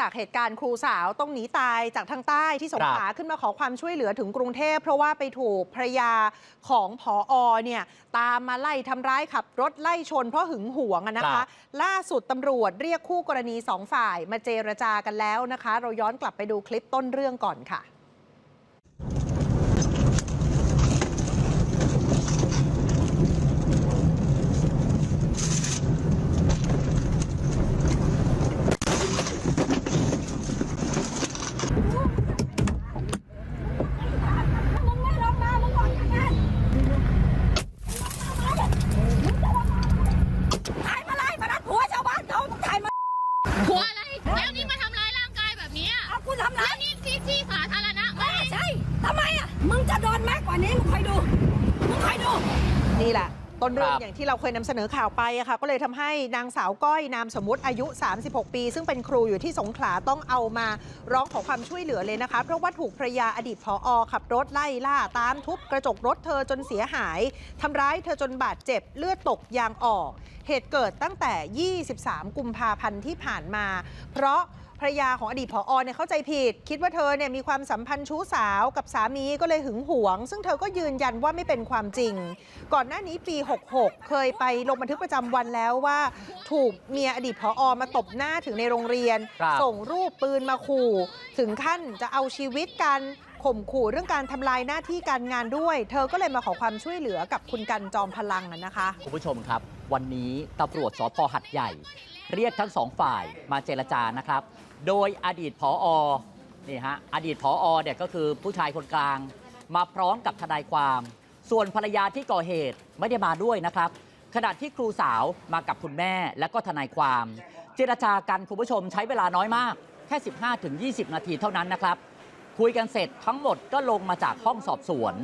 จากเหตุการณ์ครูสาวต้องหนีตายจากทางใต้ที่สงขลาขึ้นมาขอความช่วยเหลือถึงกรุงเทพ เพราะว่าไปถูกภรรยาของผออเนี่ยตามมาไล่ทำร้ายขับรถไล่ชนเพราะหึงหวงอะนะครัคะบล่าสุดตำรวจเรียกคู่กรณีสองฝ่าย มาเจรจากันแล้วนะคะ เราย้อนกลับไปดูคลิปต้นเรื่องก่อนค่ะ มึงไม่ลงมา มึงบอกยังไงถ่ายมาไล่มานัดผัวชาวบ้านเขาถ่ายมา หัวอะไร แล้วนี่มาทำร้ายร่างกายแบบเนี้ย เอากูทำร้า แล้ ยว นี่ ที่ที่สาธารณะไหมใช่ทำไมอะ มึงจะโดนมากกว่านี้ มึงคอยดู มึงคอยดู นี่แหละ ต้นเรื่องครับอย่างที่เราเคยนำเสนอข่าวไปอะค่ะ ก็เลยทำให้นางสาวก้อยนามสมมุติอายุ 36 ปี ซึ่งเป็นครูอยู่ที่สงขลาต้องเอามาร้องขอความช่วยเหลือเลยนะคะ เพราะว่าถูกภรรยาอดีตผออขับรถไล่ล่าตามทุบกระจกรถเธอจนเสียหายทำร้ายเธอจนบาดเจ็บเลือดตกยางออก เหตุเกิดตั้งแต่ 23 กุมภาพันธ์ที่ผ่านมา เพราะ ภรรยาของอดีตผอเนี่ยเข้าใจผิด คิดว่าเธอเนี่ยมีความสัมพันธ์ชู้สาวกับสามีก็เลยหึงหวง ซึ่งเธอก็ยืนยันว่าไม่เป็นความจริง ก่อนหน้านี้ปี 66 เคยไปลงบันทึกประจำวันแล้วว่า ถูกเมียอดีตผอมาตบหน้าถึงในโรงเรียนครับส่งรูปปืนมาขู่ ถึงขั้นจะเอาชีวิตกันข่มขู่เรื่องการทำลายหน้าที่การงานด้วย เธอก็เลยมาขอความช่วยเหลือกับคุณกันจอมพลังอะนะคะ คุณผู้ชมครับ วันนี้ตำรวจสพหัดใหญ่ เรียกทั้งสองฝ่ายมาเจรจานะครับ โดยอดีตผอนี่ฮะอดีตผอเนี่ยก็คือผู้ชายคนกลาง มาพร้อมกับทนายความ ส่วนภรรยาที่ก่อเหตุไม่ได้มาด้วยนะครับ ขณะที่ครูสาวมากับคุณแม่และก็ทนายความ เจรจากันคุณผู้ชมใช้เวลาน้อยมาก แค่ 15-20 นาทีเท่านั้นนะครับ คุยกันเสร็จทั้งหมดก็ลงมาจากห้องสอบสวน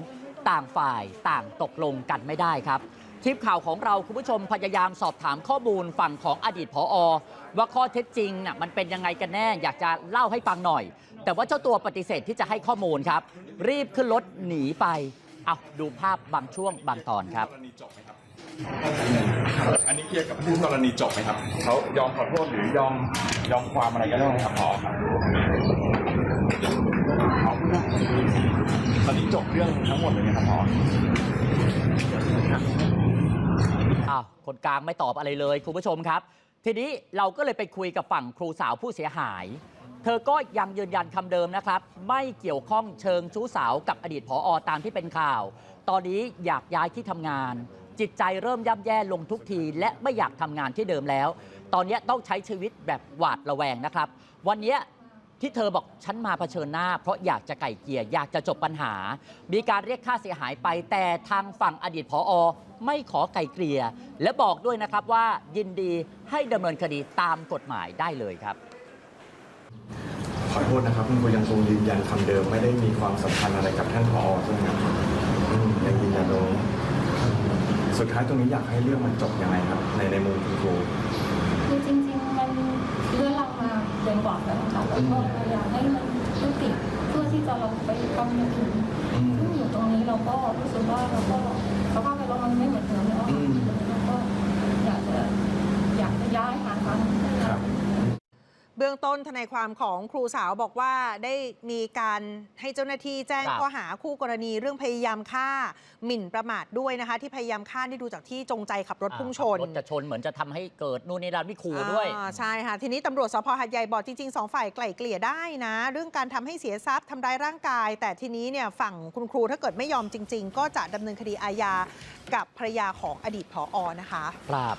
ต่างฝ่ายต่างตกลงกันไม่ได้ครับ ทีมข่าวของเราคุณผู้ชมพยายามสอบถามข้อมูลฝั่งของอดีตผอว่าข้อเท็จจริงน่ะมันเป็นยังไงกันแน่อยากจะเล่าให้ฟังหน่อย แต่ว่าเจ้าตัวปฏิเสธที่จะให้ข้อมูลครับ รีบขึ้นรถหนีไปเอาดูภาพบางช่วงบางตอนครับ อันนี้เคลียร์กับผู้กรณีจบไหมครับเขายอมขอโทษหรือยอมยอมความอะไรก็ได้ครับพอครับตอนนี้จบเรื่องทั้งหมดเลยนะครับพอ อ้าวคนกลางไม่ตอบอะไรเลยคุณผู้ชมครับ ทีนี้เราก็เลยไปคุยกับฝั่งครูสาวผู้เสียหาย เธอก็ยังยืนยันคำเดิมนะครับ ไม่เกี่ยวข้องเชิงชู้สาวกับอดีตผออตามที่เป็นข่าว ตอนนี้อยากย้ายที่ทำงาน จิตใจเริ่มย่ำแย่ลงทุกที และไม่อยากทำงานที่เดิมแล้ว ตอนนี้ต้องใช้ชีวิตแบบหวาดระแวงนะครับ วันนี้ ที่เธอบอกฉันมาเผชิญหน้า เพราะอยากจะไก่เกลี่ยอยากจะจบปัญหา มีการเรียกค่าเสียหายไป แต่ทางฝั่งอดีตผออไม่ขอไก่เกลี่ยและบอกด้วยนะครับว่ายินดีให้ดำเนินคดีตามกฎหมายได้เลยครับ ขอโทษนะครับคุณครูยังคงยืนยันคำเดิมไม่ได้มีความสัมพันธ์อะไรกับท่านผอใช่ไหมครับอืมยังยืนยันตรงนี้สุดท้ายตรงนี้อยากให้เรื่องมันจบยังไงครับ ในในมุมคุณครู คือจริงๆ มันเลื่อนลังมาเดือนกว่าแล้วนะคะ แล้วก็พยายามให้มันยุติเพื่อที่จะเราไปทำอย่างอื่นอืมซึ่งอยู่ตรงนี้เราก็รู้สึกว่าเราก็สภาพแวดล้อมมันไม่เหมือนเดิมแล้วอะ อืม เราก็อยากจะอยากจะย้ายหาทาง ครับ เบื้องต้นทนายความของครูสาวบอกว่าได้มีการให้เจ้าหน้าที่แจ้งครับข้อหาคู่กรณีเรื่องพยายามฆ่าหมิ่นประมาทด้วยนะคะ ที่พยายามฆ่าที่ดูจากที่จงใจขับรถพุ่งชนรถจะชนเหมือนจะทำให้เกิดนู่นนี่นั่นมีขู่ด้วยอ่าใช่ค่ะทีนี้ตำรวจสพหัดใหญ่บอกจริงๆสองฝ่ายไกล่เกลี่ยได้นะ เรื่องการทำให้เสียทรัพย์ทำร้ายร่างกาย แต่ทีนี้เนี่ยฝั่งคุณครูถ้าเกิดไม่ยอมจริง ๆ ก็จะดำเนินคดีอาญากับภรรยาของอดีตผอนะคะ ครับ